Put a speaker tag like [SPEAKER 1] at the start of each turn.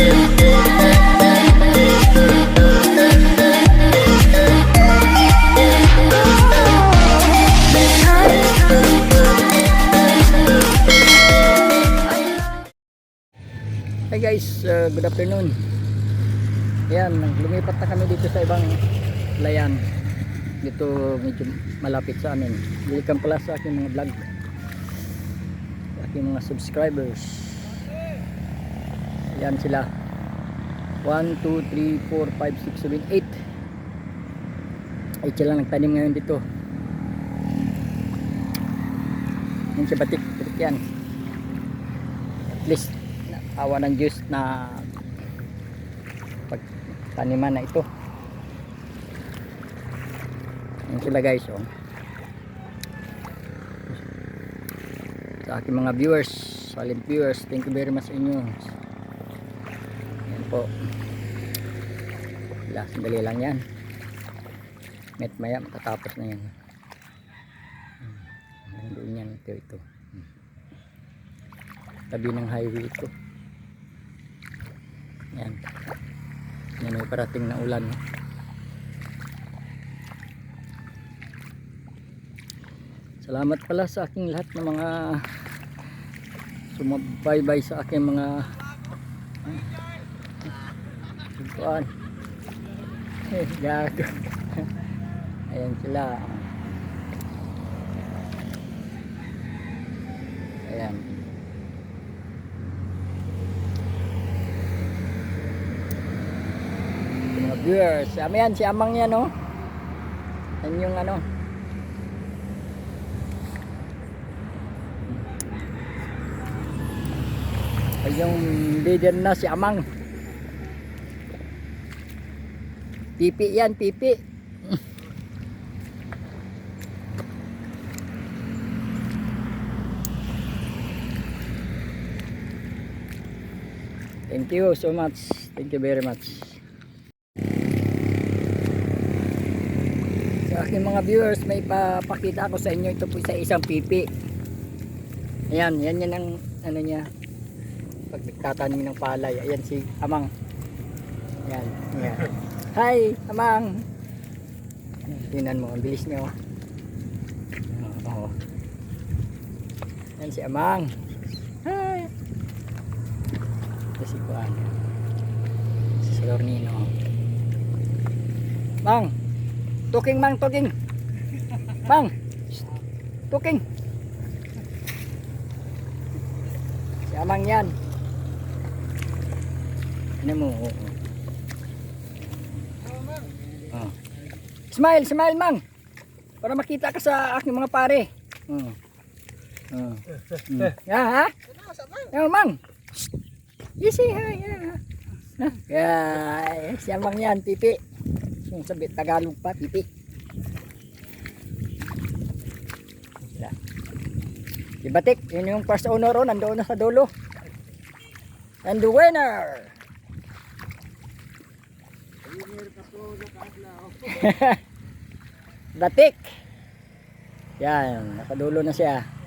[SPEAKER 1] Hi guys, uh, good afternoon. Yan, lumipat na kami dito sa ibang layan. Dito medyo malapit sa amin. Welcome pala sa aking mga vlog. Aking mga subscribers. Yan sila. 1, 2, 3, 4, 5, 6, 7, 8. Ay sila nagtanim ngayon dito. Yan si Batik. Batik yan. At least awa ng Diyos na pagtaniman na ito yan sila guys oh. sa aking mga viewers silent viewers thank you very much inyo po wala sandali lang yan met maya matatapos na yan Hmm. doon yan ito ito Hmm. tabi ng highway ito yan. Yan may parating na ulan. Salamat pala sa aking lahat ng mga sumabaybay sa aking mga Kuan. Eh, gago. Ayan sila. Ayan. Mga viewers. Yan, si Amang yan, no? Yan yung ano. Yung leader na si Amang. Pipi yan, pipi. Thank you so much. Thank you very much. Sa aking mga viewers, may papakita ako sa inyo. Ito po sa isang pipi. Ayan, yan yan ang ano niya. Pag nagtatanim ng palay. Ayan si Amang. Ayan, ayan. Hi, Amang. Tingnan mo, ang bilis niya. Oh. Yan si Amang. Hi. Ito si Kuan. Si Lornino. Mang, tuking mang, tuking. Mang, tuking. Si Amang yan. Ano mo? oo. Smile, smile mang. Para makita ka sa aking mga pare. Oh. Oh. Mm. Yeah, ha? Yeah, mang. You say hi. Yeah. Yeah, si Amang yan, pipi. Yung sabi, Tagalog pa, pipi. Si Batik, yun yung first owner oh, nandoon na sa dulo. And the winner! Batik! Yan, nakadulo na siya.